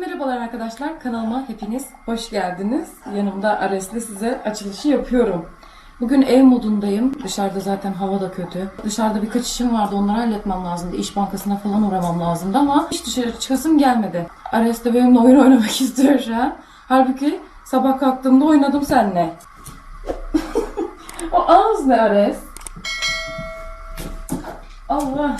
merhabalar arkadaşlar. Kanalıma hepiniz hoş geldiniz. Yanımda Ares'le size açılışı yapıyorum. Bugün ev modundayım. Dışarıda zaten hava da kötü. Dışarıda birkaç işim vardı. Onları halletmem lazımdı. İş bankasına falan uğramam lazımdı ama hiç dışarı çıkasım gelmedi. Ares de benimle oyun oynamak istiyor şu an. Halbuki sabah kalktığımda oynadım seninle. o ağız ne Ares? Allah.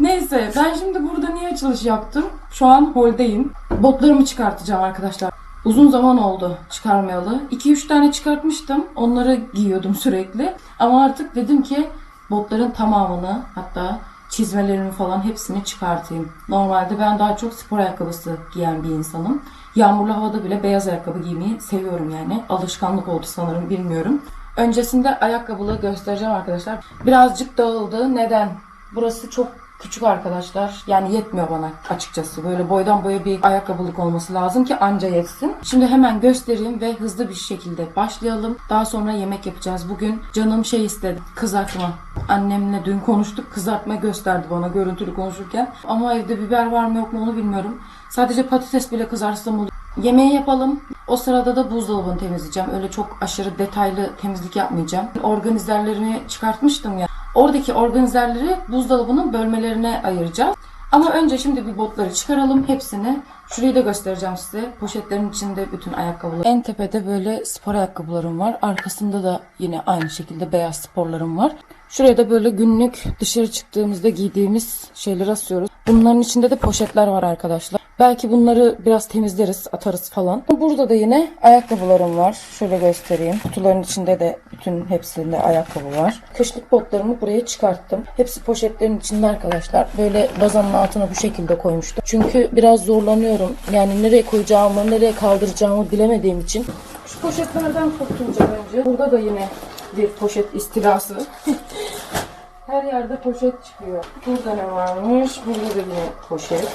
Neyse ben şimdi burada niye açılış yaptım? Şu an holdeyim. Botlarımı çıkartacağım arkadaşlar. Uzun zaman oldu çıkarmayalı. 2-3 tane çıkartmıştım. Onları giyiyordum sürekli. Ama artık dedim ki botların tamamını hatta çizmelerimi falan hepsini çıkartayım. Normalde ben daha çok spor ayakkabısı giyen bir insanım. Yağmurlu havada bile beyaz ayakkabı giymeyi seviyorum yani. Alışkanlık oldu sanırım bilmiyorum. Öncesinde ayakkabılı göstereceğim arkadaşlar. Birazcık dağıldı. Neden? Burası çok küçük arkadaşlar. Yani yetmiyor bana açıkçası. Böyle boydan boya bir ayakkabılık olması lazım ki anca yetsin. Şimdi hemen göstereyim ve hızlı bir şekilde başlayalım. Daha sonra yemek yapacağız. Bugün canım şey istedi. Kızartma. Annemle dün konuştuk. Kızartma gösterdi bana görüntülü konuşurken. Ama evde biber var mı yok mu onu bilmiyorum. Sadece patates bile kızarsam olur. Yemeği yapalım. O sırada da buzdolabını temizleyeceğim. Öyle çok aşırı detaylı temizlik yapmayacağım. Organizerlerini çıkartmıştım ya. Oradaki organizerleri buzdolabının bölmelerine ayıracağız. Ama önce şimdi bir botları çıkaralım hepsini. Şurayı da göstereceğim size. Poşetlerin içinde bütün ayakkabılar. En tepede böyle spor ayakkabılarım var. Arkasında da yine aynı şekilde beyaz sporlarım var. Şuraya da böyle günlük dışarı çıktığımızda giydiğimiz şeyleri asıyoruz. Bunların içinde de poşetler var arkadaşlar. Belki bunları biraz temizleriz, atarız falan. Burada da yine ayakkabılarım var. Şöyle göstereyim. Kutuların içinde de bütün hepsinde ayakkabı var. Kışlık botlarımı buraya çıkarttım. Hepsi poşetlerin içinde arkadaşlar. Böyle bazanın altına bu şekilde koymuştum. Çünkü biraz zorlanıyorum. Yani nereye koyacağımı, nereye kaldıracağımı bilemediğim için. Şu poşetlerden kurtulacağım önce. Burada da yine bir poşet istilası. Her yerde poşet çıkıyor. Burada ne varmış? Burada da yine poşet.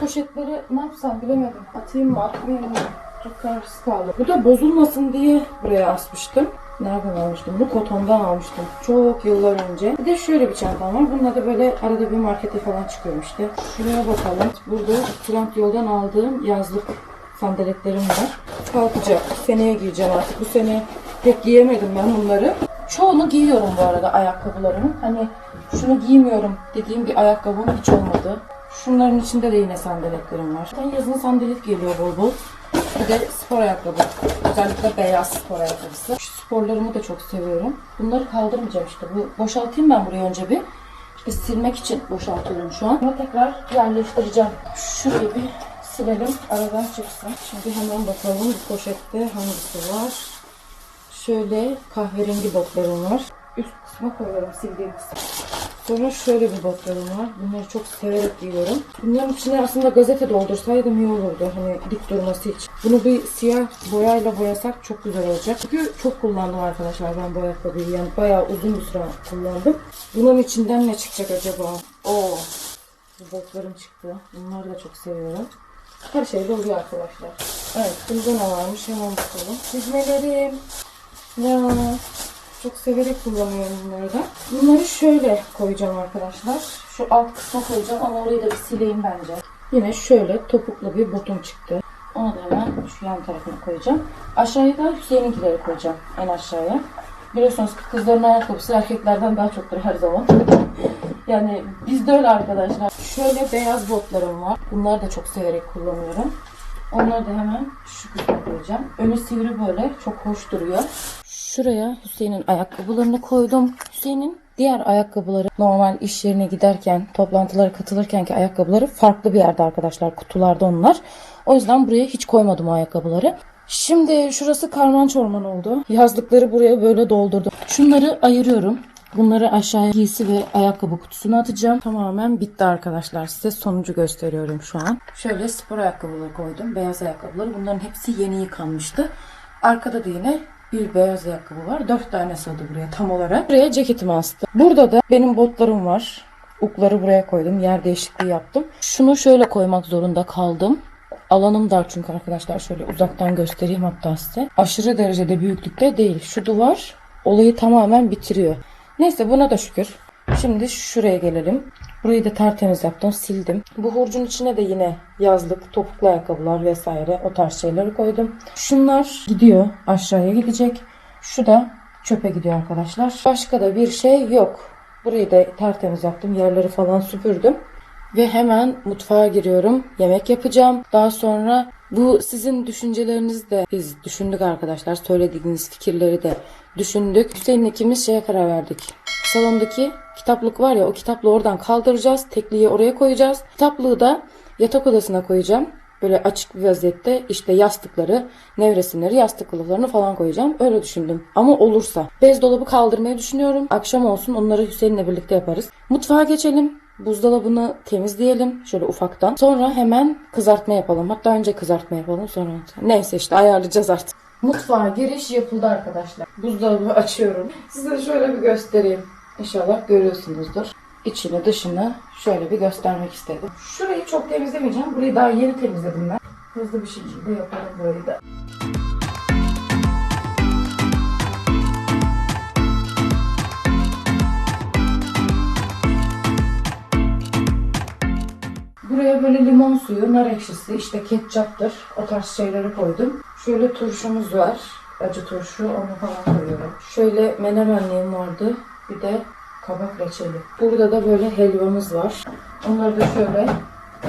Poşetleri ne yapsam bilemedim. Atayım mı atmayayım mı? Çok kararsız kaldım. Bu da bozulmasın diye buraya asmıştım. Nereden almıştım? Bu kotondan almıştım. Çok yıllar önce. Bir de şöyle bir çantam var. Bununla da böyle arada bir markete falan çıkıyorum işte. Şuraya bakalım. Burada Trend yoldan aldığım yazlık sandaletlerim var. Kalkacak. Seneye giyeceğim artık. Bu sene pek giyemedim ben bunları. Çoğunu giyiyorum bu arada ayakkabılarımın. Hani şunu giymiyorum dediğim bir ayakkabım hiç olmadı. Şunların içinde de yine sandaletlerim var. Zaten yazın sandalet geliyor bol bol. Bir de spor ayakkabı. Özellikle beyaz spor ayakkabısı. Şu sporlarımı da çok seviyorum. Bunları kaldırmayacağım işte. Bu boşaltayım ben buraya önce bir. İşte silmek için boşaltıyorum şu an. Ama tekrar yerleştireceğim. Şurayı bir silelim. Aradan çıksın. Şimdi hemen bakalım bu poşette hangisi var. Şöyle kahverengi botlarım var. Üst kısma koyuyorum sildiğim kısım. Sonra şöyle bir botlarım var. Bunları çok severek giyiyorum. Bunların içine aslında gazete doldursaydım iyi olurdu. Hani dik durması için. Bunu bir siyah boyayla boyasak çok güzel olacak. Çünkü çok kullandım arkadaşlar ben bu ayakkabıyı. Yani bayağı uzun bir süre kullandım. Bunun içinden ne çıkacak acaba? Oo. Bu botlarım çıktı. Bunları da çok seviyorum. Her şeyde oluyor arkadaşlar. Evet, bunda ne varmış hemen bakalım. Çizmelerim. Ya çok severek kullanıyorum bunları da. Bunları şöyle koyacağım arkadaşlar. Şu alt kısma koyacağım ama orayı da bir sileyim bence. Yine şöyle topuklu bir botum çıktı. Onu da hemen şu yan tarafına koyacağım. Aşağıya da Hüseyin'inkileri koyacağım. En aşağıya. Biliyorsunuz ki kızların ayakkabısı erkeklerden daha çoktur her zaman. yani bizde öyle arkadaşlar. Şöyle beyaz botlarım var. Bunları da çok severek kullanıyorum. Onları da hemen şu kısma koyacağım. Önü sivri böyle. Çok hoş duruyor. Şuraya Hüseyin'in ayakkabılarını koydum. Hüseyin'in diğer ayakkabıları normal iş yerine giderken, toplantılara katılırken ki ayakkabıları farklı bir yerde arkadaşlar. Kutularda onlar. O yüzden buraya hiç koymadım o ayakkabıları. Şimdi şurası karman çorman oldu. Yazlıkları buraya böyle doldurdum. Şunları ayırıyorum. Bunları aşağıya giysi ve ayakkabı kutusuna atacağım. Tamamen bitti arkadaşlar. Size sonucu gösteriyorum şu an. Şöyle spor ayakkabıları koydum. Beyaz ayakkabıları. Bunların hepsi yeni yıkanmıştı. Arkada da yine bir beyaz ayakkabı var. Dört tane sığdı buraya tam olarak. Buraya ceketimi astım. Burada da benim botlarım var. Ukları buraya koydum. Yer değişikliği yaptım. Şunu şöyle koymak zorunda kaldım. Alanım dar çünkü arkadaşlar şöyle uzaktan göstereyim hatta size. Aşırı derecede büyüklükte değil. Şu duvar olayı tamamen bitiriyor. Neyse buna da şükür. Şimdi şuraya gelelim. Burayı da tertemiz yaptım, sildim. Bu hurcun içine de yine yazlık, topuklu ayakkabılar vesaire o tarz şeyleri koydum. Şunlar gidiyor, aşağıya gidecek. Şu da çöpe gidiyor arkadaşlar. Başka da bir şey yok. Burayı da tertemiz yaptım. Yerleri falan süpürdüm. Ve hemen mutfağa giriyorum. Yemek yapacağım. Daha sonra bu sizin düşünceleriniz de biz düşündük arkadaşlar. Söylediğiniz fikirleri de düşündük. Hüseyin'le ikimiz şeye karar verdik. Salondaki kitaplık var ya o kitaplığı oradan kaldıracağız. Tekliği oraya koyacağız. Kitaplığı da yatak odasına koyacağım. Böyle açık bir vaziyette işte yastıkları, nevresimleri, yastık kılıflarını falan koyacağım. Öyle düşündüm. Ama olursa. Bez dolabı kaldırmayı düşünüyorum. Akşam olsun onları Hüseyin'le birlikte yaparız. Mutfağa geçelim. Buzdolabını temizleyelim şöyle ufaktan. Sonra hemen kızartma yapalım. Hatta önce kızartma yapalım sonra. Neyse işte ayarlayacağız artık. Mutfağa giriş yapıldı arkadaşlar. Buzdolabı açıyorum. Size şöyle bir göstereyim. İnşallah görüyorsunuzdur. İçini dışını şöyle bir göstermek istedim. Şurayı çok temizlemeyeceğim. Burayı daha yeni temizledim ben. Hızlı bir şekilde yapalım burayı da. Buraya böyle limon suyu, nar ekşisi, işte ketçaptır. O tarz şeyleri koydum. Şöyle turşumuz var. Acı turşu, onu falan koyuyorum. Şöyle menemenliğim vardı. Bir de kabak reçeli. Burada da böyle helvamız var. Onları da şöyle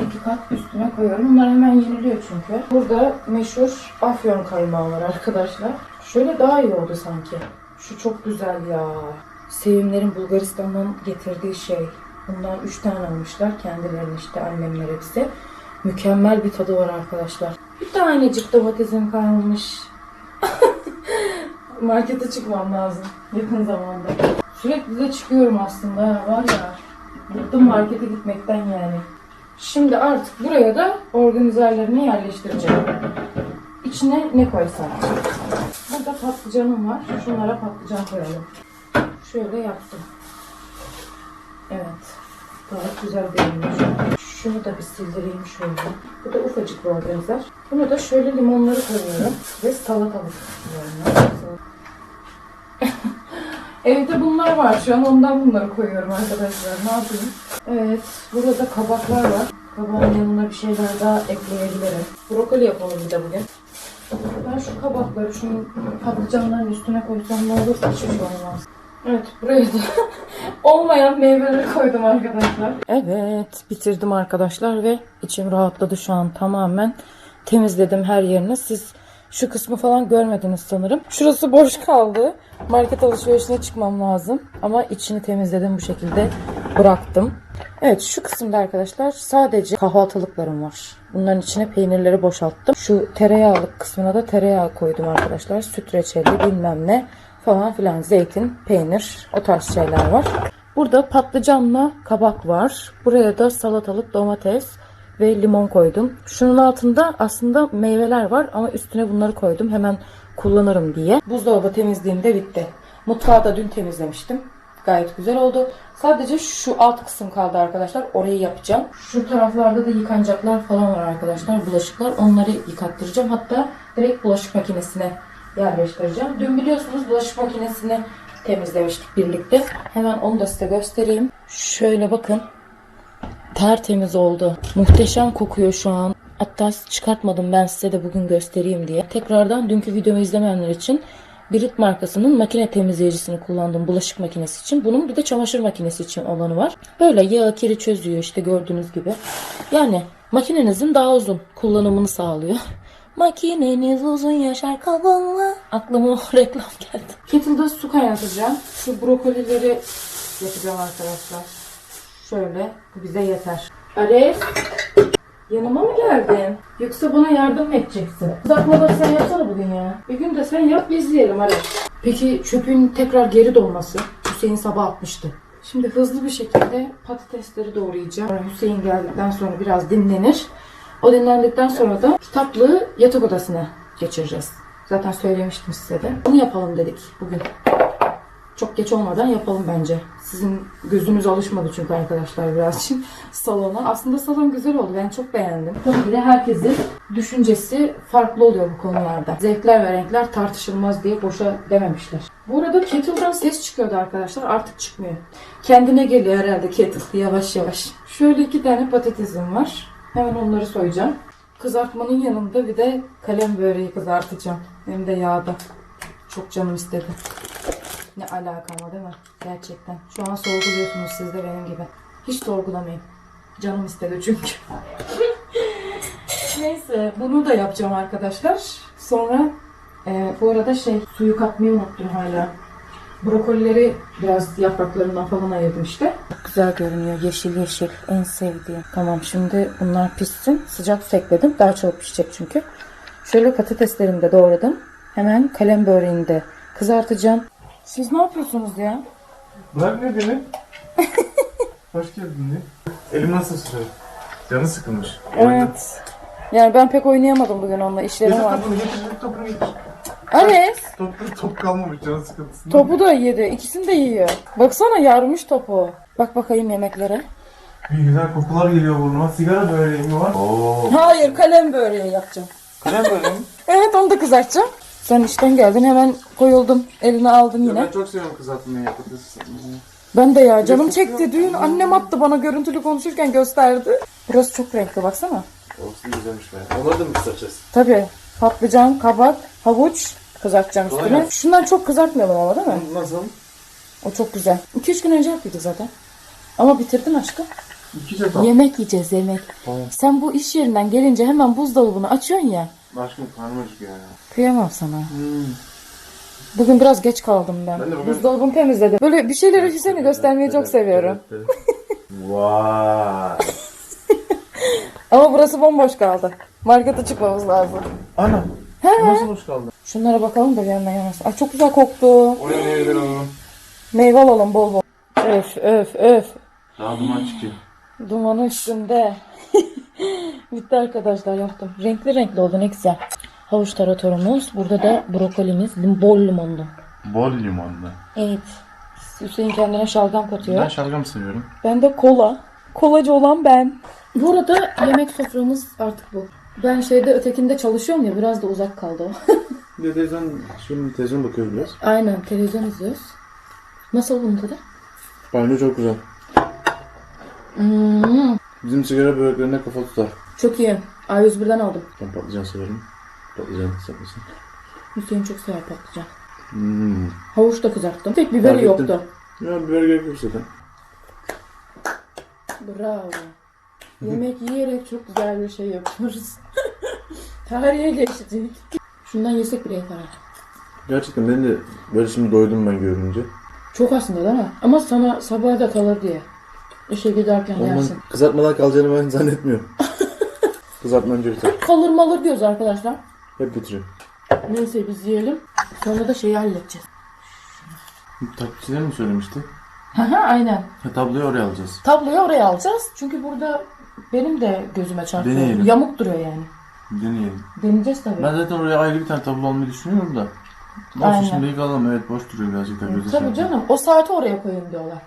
iki kat üstüne koyuyorum. Bunlar hemen yeniliyor çünkü. Burada meşhur afyon kaymağı var arkadaşlar. Şöyle daha iyi oldu sanki. Şu çok güzel ya. Sevimlerin Bulgaristan'dan getirdiği şey. Bundan 3 tane almışlar. Kendilerine işte annemlere bize. Mükemmel bir tadı var arkadaşlar. Bir tanecik domatesim kalmış. Markete çıkmam lazım yakın zamanda. Sürekli de çıkıyorum aslında var ya. Bıktım markete gitmekten yani. Şimdi artık buraya da organizerlerini yerleştireceğim. İçine ne koysam? Burada patlıcanım var. Şunlara patlıcan koyalım. Şöyle yaptım. Evet. Gayet güzel görünüyor. Şunu da bir sildireyim şöyle. Bu da ufacık bir organizer. Bunu da şöyle limonları koyuyorum. Ve salatalık koyuyorum. Evde bunlar var şu an ondan bunları koyuyorum arkadaşlar. Ne yapayım? Evet. Burada kabaklar var. Kabağın yanına bir şeyler daha ekleyebilirim. Brokoli yapalım bir de bugün. Ben şu kabakları şunun patlıcanların üstüne koysam ne olur? Hiçbir şey olmaz. Evet buraya da olmayan meyveleri koydum arkadaşlar. Evet bitirdim arkadaşlar ve içim rahatladı şu an tamamen. Temizledim her yerini. Siz şu kısmı falan görmediniz sanırım. Şurası boş kaldı. Market alışverişine çıkmam lazım. Ama içini temizledim bu şekilde bıraktım. Evet şu kısımda arkadaşlar sadece kahvaltılıklarım var. Bunların içine peynirleri boşalttım. Şu tereyağlı kısmına da tereyağı koydum arkadaşlar. Süt reçeli bilmem ne falan filan zeytin, peynir o tarz şeyler var. Burada patlıcanla kabak var. Buraya da salatalık, domates ve limon koydum. Şunun altında aslında meyveler var ama üstüne bunları koydum. Hemen kullanırım diye. Buzdolabı temizliğim de bitti. Mutfağı da dün temizlemiştim. Gayet güzel oldu. Sadece şu alt kısım kaldı arkadaşlar. Orayı yapacağım. Şu taraflarda da yıkanacaklar falan var arkadaşlar. Bulaşıklar. Onları yıkattıracağım. Hatta direkt bulaşık makinesine yerleştireceğim. Dün biliyorsunuz bulaşık makinesini temizlemiştik birlikte. Hemen onu da size göstereyim. Şöyle bakın. Tertemiz oldu. Muhteşem kokuyor şu an. Hatta çıkartmadım ben size de bugün göstereyim diye. Tekrardan dünkü videomu izlemeyenler için Birit markasının makine temizleyicisini kullandım bulaşık makinesi için. Bunun bir de çamaşır makinesi için olanı var. Böyle yağ kiri çözüyor işte gördüğünüz gibi. Yani makinenizin daha uzun kullanımını sağlıyor. Makineniz uzun yaşar kabuğunla. Aklıma o reklam geldi. Kettle'da su kaynatacağım. Şu brokolileri yapacağım arkadaşlar. Şöyle bize yeter. Arif yanıma mı geldin? Yoksa bana yardım mı edeceksin? Kızartmaları sen yapsana bugün ya. Bir gün de sen yap biz yiyelim Arif. Peki çöpün tekrar geri dolması? Hüseyin sabah atmıştı. Şimdi hızlı bir şekilde patatesleri doğrayacağım. Hüseyin geldikten sonra biraz dinlenir. O dinlendikten sonra da kitaplığı yatak odasına geçireceğiz. Zaten söylemiştim size de. Bunu yapalım dedik bugün. Çok geç olmadan yapalım bence. Sizin gözünüz alışmadı çünkü arkadaşlar birazcık salona. Aslında salon güzel oldu. Ben çok beğendim. Tabii de herkesin düşüncesi farklı oluyor bu konularda. Zevkler ve renkler tartışılmaz diye boşa dememişler. Bu arada kettle'dan ses çıkıyordu arkadaşlar. Artık çıkmıyor. Kendine geliyor herhalde kettle yavaş yavaş. Şöyle iki tane patatesim var. Hemen onları soyacağım. Kızartmanın yanında bir de kalem böreği kızartacağım. Hem de yağda. Çok canım istedi. Ne alaka ama değil mi? Gerçekten. Şu an sorguluyorsunuz siz de benim gibi. Hiç sorgulamayın. Canım istedi çünkü. Neyse bunu da yapacağım arkadaşlar. Sonra e, bu arada şey suyu katmayı unuttum hala. Brokolileri biraz yapraklarından falan ayırdım işte. Güzel görünüyor. Yeşil yeşil. En sevdiğim. Tamam şimdi bunlar pişsin. Sıcak su ekledim. Daha çok pişecek çünkü. Şöyle patateslerimi de doğradım. Hemen kalem böreğini de kızartacağım. Siz ne yapıyorsunuz ya? Bırak ne beni? Hoş geldin diye. Elim nasıl sürüyor? Canı sıkılmış. Evet. Yani ben pek oynayamadım bugün onunla. İşlerim Getir var. topunu getir, topunu getir. Evet. Top, top kalmamış canı sıkıntısından. Topu da yedi. İkisini de yiyor. Baksana yarmış topu. Bak bakayım yemeklere. Bir güzel kokular geliyor burnuma. Sigara böreği mi var? Oo. Hayır kalem böreği yapacağım. Kalem böreği mi? Evet onu da kızartacağım. Sen işten geldin hemen koyuldum. Eline aldın yine. Ben çok seviyorum kızartmayı patates. Ben de ya canım çekti. Dün annem attı bana görüntülü konuşurken gösterdi. Burası çok renkli baksana. Olsun güzelmiş be. Onları da mı kızartacağız? Tabii patlıcan, kabak, havuç kızartacağım Kolay üstüne. gelsin. Şundan çok kızartmayalım ama değil mi? Nasıl? O çok güzel. 2-3 gün önce yapıyorduk zaten. Ama bitirdin aşkım. İki. Yemek yiyeceğiz yemek. Tamam. Sen bu iş yerinden gelince hemen buzdolabını açıyorsun ya. Aşkım karnım acıkıyor ya. Kıyamam sana. Hmm. Bugün biraz geç kaldım ben. Ben bugün- Buzdolabını temizledim. Böyle bir şeyleri Hüseyin'e göstermeyi çok seviyorum. Vay. Ama burası bomboş kaldı. Markete çıkmamız lazım. Ana. He. Nasıl hoş kaldı? Şunlara bakalım da bir yandan yanasın. Ay çok güzel koktu. Oraya gidelim alalım? Meyve alalım bol bol. Öf öf öf. Daha duman çıkıyor. Dumanı üstünde. Bitti arkadaşlar yaptım. Renkli renkli oldu ne güzel. Havuç taratorumuz. Burada da brokolimiz. lim- Bol limonlu. Bol limonlu. Evet. Hüseyin kendine şalgam katıyor. Ben şalgam seviyorum. Ben de kola. Kolacı olan ben. Bu arada yemek soframız artık bu. Ben şeyde ötekinde çalışıyorum ya biraz da uzak kaldı o. Bir de televizyon, şimdi televizyon bakıyoruz biraz. Aynen televizyon izliyoruz. Nasıl bunun tadı? Bence çok güzel. Hmm, Bizim sigara böreklerine kafa tutar. çok iyi. A101'den aldım. Ben patlıcan severim. Patlıcan kızartmasın. Hüseyin çok sever patlıcan. Hmm. Havuç da kızarttım. Tek Fark biberi ettim. yoktu. Ya biber gerek yok zaten. Bravo. Yemek yiyerek çok güzel bir şey yapıyoruz. Tarihe geçtik. Şundan yesek bile yeter. artık. Gerçekten ben de böyle şimdi doydum ben görünce. Çok aslında değil mi? Ama sana sabaha da kalır diye. İşe giderken Ondan yersin. kızartmadan kalacağını ben zannetmiyorum. Kızartma önce biter. Kalır malır diyoruz arkadaşlar. Hep bitiriyor. Neyse biz yiyelim. Sonra da şeyi halledeceğiz. Takipçiler mi söylemişti? Haha aynen. Ha, tabloyu oraya alacağız. Tabloyu oraya alacağız. Çünkü burada benim de gözüme çarpıyor. Deneyelim. Yamuk duruyor yani. Deneyelim. Deneyeceğiz tabii. Ben zaten oraya ayrı bir tane tablo almayı düşünüyorum da. Aynen. Olsun şimdilik alalım. Evet boş duruyor birazcık da gözü Tabii canım. O saati oraya koyun diyorlar.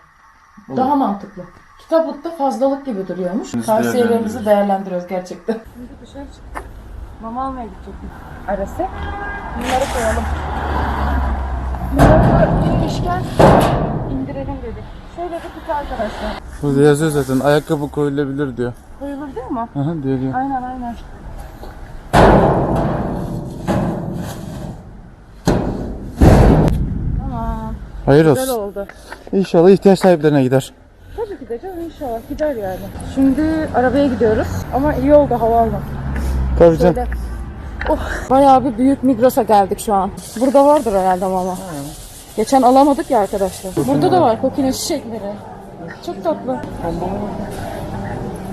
Olur. Daha mantıklı. Kitaplıkta fazlalık gibi duruyormuş. Biz Tavsiyelerimizi değerlendiriyoruz. değerlendiriyoruz gerçekten. Şimdi dışarı çıktık. Mama almaya gidecektik. Arası. Bunları koyalım. Bunları inmişken indirelim dedik. Şöyle bir kutu arkadaşlar. Burada yazıyor zaten ayakkabı koyulabilir diyor. Koyulur değil mi? Aha diyor diyor. Aynen aynen. Tamam. Hayır Güzel oldu. İnşallah ihtiyaç sahiplerine gider. Canım inşallah gider yani. Şimdi arabaya gidiyoruz ama iyi oldu hava almak. Tabii canım. Şöyle. Oh, bayağı bir büyük Migros'a geldik şu an. Burada vardır herhalde mama. Geçen alamadık ya arkadaşlar. Burada da var kokine çiçekleri. Çok tatlı.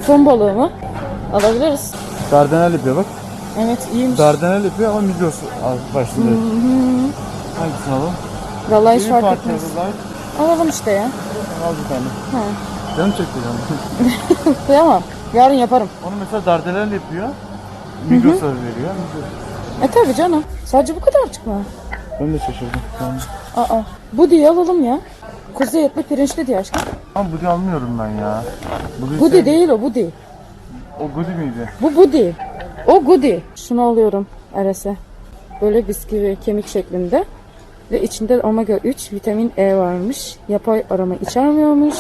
Ton balığı mı? Alabiliriz. Dardanel yapıyor bak. Evet iyiymiş. Dardanel yapıyor ama Migros başlıyor. Hangisini alalım? Vallahi hiç fark etmez. Alalım işte ya. Al bir tane. Ha. Canım çekti canım. Kıyamam. Yarın yaparım. Onu mesela Dardanel yapıyor. Migros'a veriyor. E tabii canım. Sadece bu kadar çıkma. Ben de şaşırdım. Tamam. Aa, bu diye alalım ya. Kuzey etli pirinçli diye aşkım. Ama bu almıyorum ben ya. Bu Budi değil o budi. O Goody miydi? Bu budi. O gudi. Şunu alıyorum Ares'e. Böyle bisküvi kemik şeklinde. Ve içinde omega 3 vitamin E varmış. Yapay aroma içermiyormuş.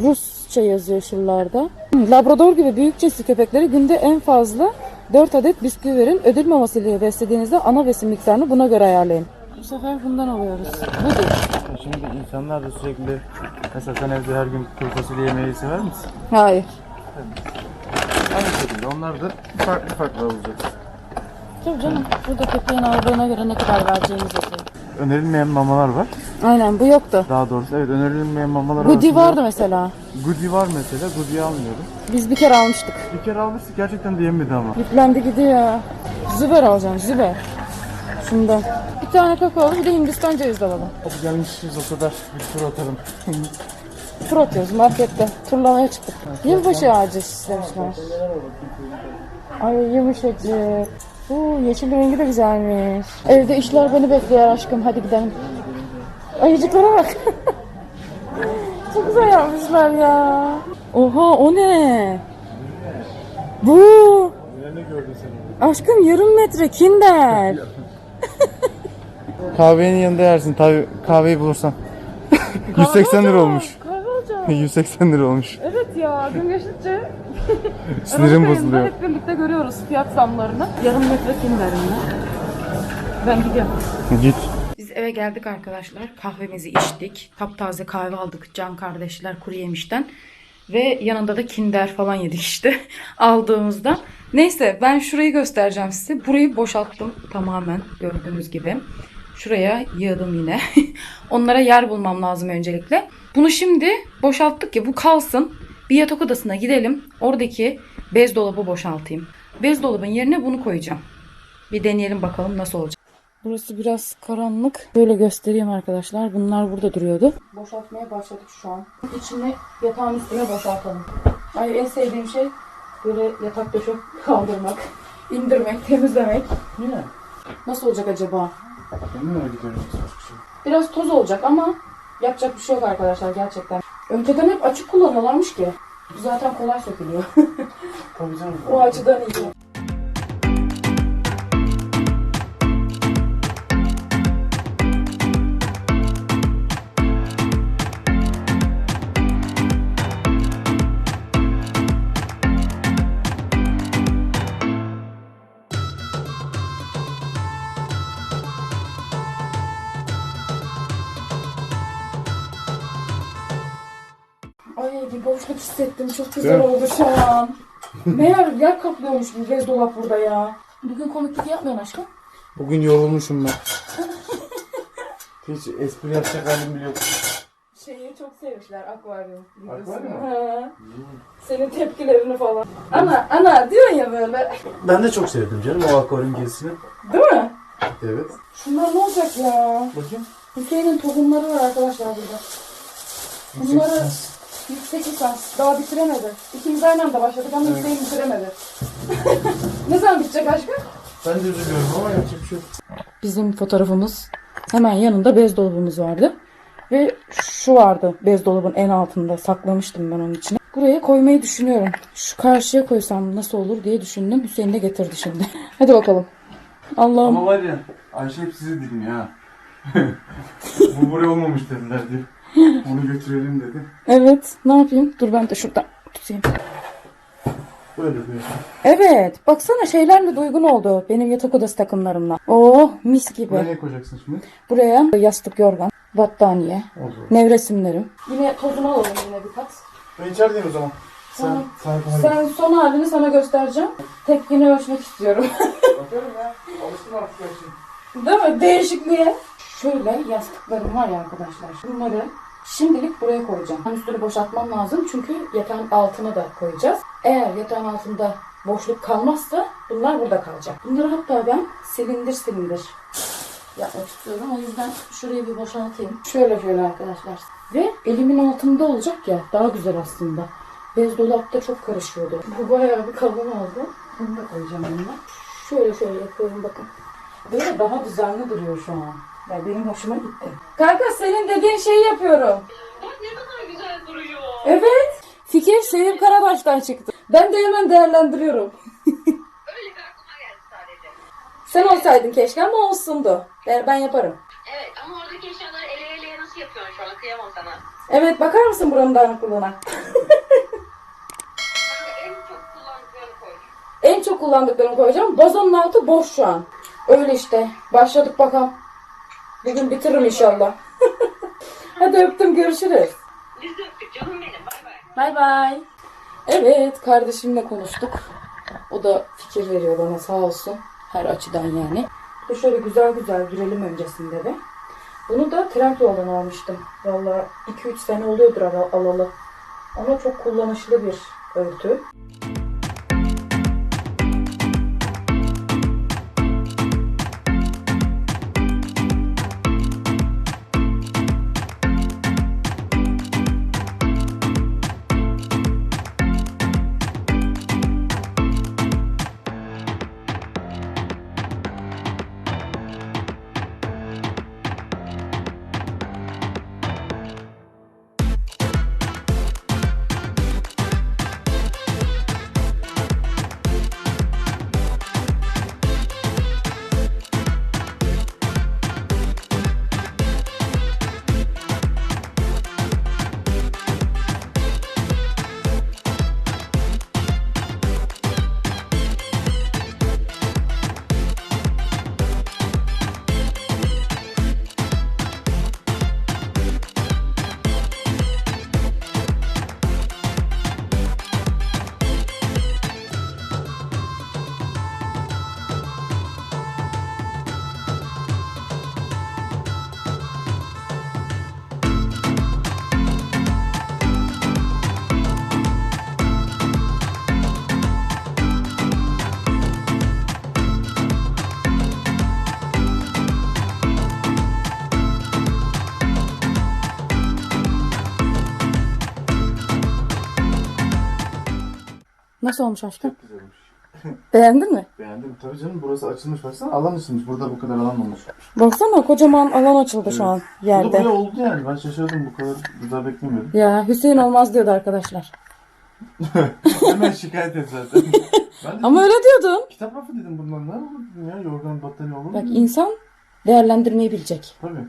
Rusça yazıyor şuralarda. Hmm, Labrador gibi büyük cinsli köpekleri günde en fazla 4 adet bisküvi verin. Ödül mamasıyla beslediğinizde ana besin miktarını buna göre ayarlayın. Bu sefer bundan alıyoruz. Budi. Şimdi insanlar da sürekli mesela sen evde her gün kuru fasulye yemeyi sever misin? Hayır. Aynı şekilde onlar da farklı farklı alacak. Tabii canım. Burada köpeğin ağırlığına göre ne kadar vereceğimiz. Önerilmeyen mamalar var. Aynen bu yoktu. Daha doğrusu evet önerilmeyen mamalar Gudi arasında- vardı mesela. Goody var mesela. Goody'yi almıyorum. Biz bir kere almıştık. Bir kere almıştık gerçekten de yemedi ama. Yüklendi gidiyor. Züber alacağım züber. Şundan. Bir tane kakaolu bir de Hindistan cevizi alalım. Hadi gelmişiz o kadar. Bir tur atalım. Tur atıyoruz markette. Turlamaya çıktık. Yılbaşı ağacı istemişler. Ay yumuşacık. Oo, yeşil rengi de güzelmiş. Evde işler beni bekliyor aşkım. Hadi gidelim. Ayıcıklara bak. Çok güzel yapmışlar ya. Oha o ne? Bu. Ne gördün sen? Aşkım yarım metre kinder. Kahvenin yanında yersin tabi kahveyi bulursan. 180 lira olmuş. Kahve alacağım. 180 lira olmuş. Evet ya gün geçtikçe Sinirim bozuluyor. hep birlikte görüyoruz fiyat zamlarını. Yarım metre kinderinde. Ben gidiyorum. Git. Biz eve geldik arkadaşlar. Kahvemizi içtik. Taptaze kahve aldık Can kardeşler kuru yemişten. Ve yanında da kinder falan yedik işte aldığımızda. Neyse ben şurayı göstereceğim size. Burayı boşalttım tamamen gördüğünüz gibi. Şuraya yığdım yine. Onlara yer bulmam lazım öncelikle. Bunu şimdi boşalttık ya bu kalsın. Bir yatak odasına gidelim. Oradaki bez dolabı boşaltayım. Bez dolabın yerine bunu koyacağım. Bir deneyelim bakalım nasıl olacak. Burası biraz karanlık. Böyle göstereyim arkadaşlar. Bunlar burada duruyordu. Boşaltmaya başladık şu an. İçini yatağın üstüne boşaltalım. Ay en sevdiğim şey böyle yatak döşek kaldırmak, indirmek, temizlemek. Niye? Nasıl olacak acaba? Emin ol gidiyorum. Biraz toz olacak ama yapacak bir şey yok arkadaşlar gerçekten. Önceden hep açık kullanıyorlarmış ki. Zaten kolay sökülüyor. Tabii canım. o açıdan iyi. Boşluk hissettim. Çok güzel Değil mi? oldu şu an. Meğer yer kaplıyormuş bu bez dolap burada ya. Bugün komiklik yapmıyorsun aşkım. Bugün yorulmuşum ben. Hiç espri yapacak halim bile yok. Şeyi çok sevmişler akvaryum videosunu. Akvaryum Ha. Senin tepkilerini falan. Ana ana diyorsun ya böyle. Ben de çok sevdim canım o akvaryum gezisini. Değil mi? Evet. Şunlar ne olacak ya? Bakayım. Hüseyin'in tohumları var arkadaşlar burada. Bunları yüksek lisans. Daha bitiremedi. İkimiz aynı anda başladık ama Hüseyin bitiremedi. ne zaman bitecek aşkım? Ben de üzülüyorum ama yapacak bir şey yok. Bizim fotoğrafımız hemen yanında bez dolabımız vardı. Ve şu vardı bez dolabın en altında saklamıştım ben onun içine. Buraya koymayı düşünüyorum. Şu karşıya koysam nasıl olur diye düşündüm. Hüseyin de getirdi şimdi. Hadi bakalım. Allah'ım. Ama var ya Ayşe hep sizi dinliyor ha. Bu buraya olmamış dediler diye. Bunu götürelim dedi. Evet ne yapayım? Dur ben de şuradan tutayım. Böyle diyor. Evet baksana şeylerle de uygun oldu. Benim yatak odası takımlarımla. Oh mis gibi. Buraya ne koyacaksın şimdi? Buraya yastık yorgan, battaniye, Olur. nevresimlerim. Yine tozunu alalım yine bir kat. Ben içerideyim o zaman. Sen, Tamam. sen, Sen son halini sana göstereceğim. Tepkini ölçmek istiyorum. Bakarım ya. Alıştım artık her şey. Değil mi? Değişikliğe. Şöyle yastıklarım var ya arkadaşlar. Bunları şimdilik buraya koyacağım. Ben üstünü boşaltmam lazım çünkü yatağın altına da koyacağız. Eğer yatağın altında boşluk kalmazsa bunlar burada kalacak. Bunları hatta ben silindir silindir yapmak istiyorum. O yüzden şurayı bir boşaltayım. Şöyle şöyle arkadaşlar. Ve elimin altında olacak ya daha güzel aslında. Bez dolapta çok karışıyordu. Bu bayağı bir kalın oldu. Bunu da koyacağım yanına. Şöyle şöyle yapıyorum bakın. Böyle daha düzenli duruyor şu an. Ya benim hoşuma gitti. Kanka senin dediğin şeyi yapıyorum. Bak ne kadar güzel duruyor. Evet. Fikir Sevim Karadaş'tan çıktı. Ben de hemen değerlendiriyorum. Öyle bir aklıma geldi sadece. Sen olsaydın keşke ama olsundu. Ben, ben yaparım. Evet ama oradaki eşyaları ele eleye nasıl yapıyorsun şu an? Kıyamam sana. Evet bakar mısın buranın dağınıklığına? Kanka en çok kullandıklarını koy. En çok kullandıklarımı koyacağım. Bazonun altı boş şu an. Öyle işte. Başladık bakalım. Bugün bitiririm inşallah. Hadi öptüm görüşürüz. Biz de öptük canım benim. Bay bay. Bay bay. Evet kardeşimle konuştuk. O da fikir veriyor bana sağ olsun. Her açıdan yani. Bir de şöyle güzel güzel girelim öncesinde de. Bunu da Trendyol'dan almıştım. Valla 2-3 sene oluyordur al- alalı. Ama çok kullanışlı bir örtü. Nasıl olmuş aşkım? Çok güzelmiş. Beğendin mi? Beğendim. Tabii canım burası açılmış. Baksana alan açılmış. Burada bu kadar alan olmuş. Baksana kocaman alan açıldı Evet. şu an Bu da yerde. böyle oldu yani. Ben şaşırdım. Bu kadar güzel beklemiyordum. Ya Hüseyin olmaz diyordu arkadaşlar. Hemen şikayet et zaten. Ben de Ama öyle diyordun. kitap rafı dedim bundan. Ne olur dedim ya? Yorgan battaniye olur mu? Bak insan değerlendirmeyi bilecek. Tabii.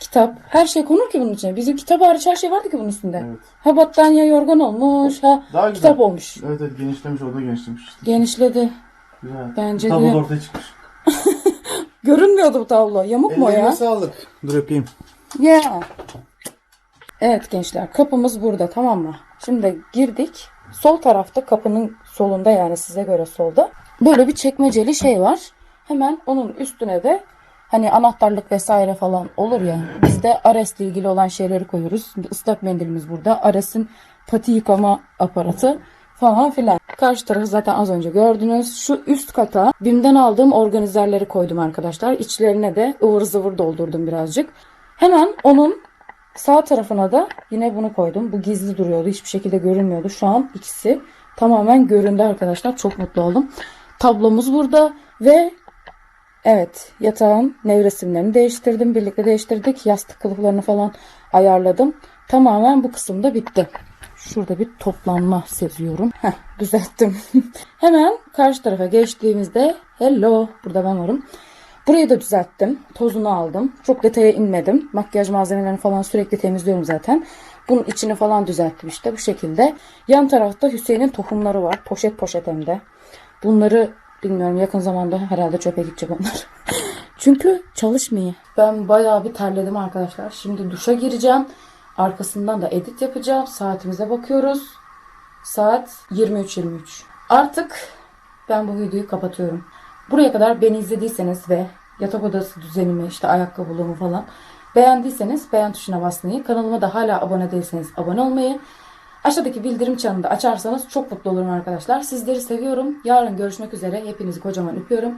Kitap. Her şey konur ki bunun içine. Bizim kitap hariç her şey vardı ki bunun üstünde. Evet. Ha battaniye yorgan olmuş. Ha Daha güzel. kitap olmuş. Evet evet genişlemiş. O da genişlemiş. işte. Genişledi. Güzel. Bence Tablo de. da ortaya çıkmış. Görünmüyordu bu tablo. Yamuk mu o Ellerine ya? sağlık. Dur öpeyim. Ya. Evet gençler kapımız burada tamam mı? Şimdi girdik. Sol tarafta kapının solunda yani size göre solda. Böyle bir çekmeceli şey var. Hemen onun üstüne de hani anahtarlık vesaire falan olur ya. Biz de Ares'le ilgili olan şeyleri koyuyoruz. Şimdi mendilimiz burada. Ares'in pati yıkama aparatı falan filan. Karşı tarafı zaten az önce gördünüz. Şu üst kata BİM'den aldığım organizerleri koydum arkadaşlar. İçlerine de ıvır zıvır doldurdum birazcık. Hemen onun Sağ tarafına da yine bunu koydum. Bu gizli duruyordu. Hiçbir şekilde görünmüyordu. Şu an ikisi tamamen göründü arkadaşlar. Çok mutlu oldum. Tablomuz burada ve evet yatağın nevresimlerini değiştirdim. Birlikte değiştirdik. Yastık kılıflarını falan ayarladım. Tamamen bu kısımda bitti. Şurada bir toplanma seziyorum. Heh, düzelttim. Hemen karşı tarafa geçtiğimizde hello burada ben varım. Burayı da düzelttim. Tozunu aldım. Çok detaya inmedim. Makyaj malzemelerini falan sürekli temizliyorum zaten. Bunun içini falan düzelttim işte bu şekilde. Yan tarafta Hüseyin'in tohumları var. Poşet poşet hem de. Bunları bilmiyorum yakın zamanda herhalde çöpe gidecek onlar. Çünkü çalışmıyor. Ben bayağı bir terledim arkadaşlar. Şimdi duşa gireceğim. Arkasından da edit yapacağım. Saatimize bakıyoruz. Saat 23.23. Artık ben bu videoyu kapatıyorum. Buraya kadar beni izlediyseniz ve yatak odası düzenimi, işte ayakkabılığımı falan beğendiyseniz beğen tuşuna basmayı, kanalıma da hala abone değilseniz abone olmayı, aşağıdaki bildirim çanını da açarsanız çok mutlu olurum arkadaşlar. Sizleri seviyorum. Yarın görüşmek üzere. Hepinizi kocaman öpüyorum.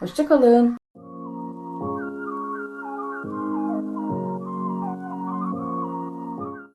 Hoşçakalın.